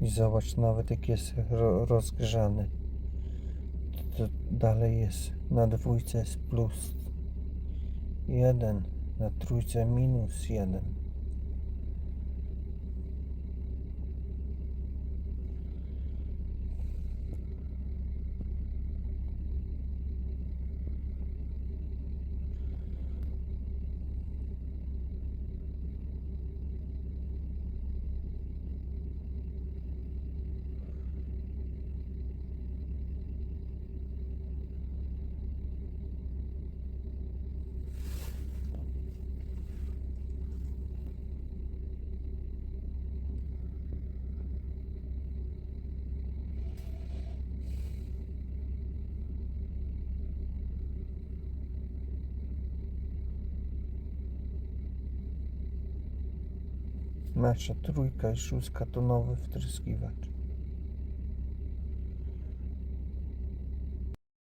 I zobacz, nawet jak jest ro rozgrzany, to dalej jest na dwójce jest plus jeden, na trójce minus jeden. Nasza trójka i szóstka to nowy wtryskiwacz.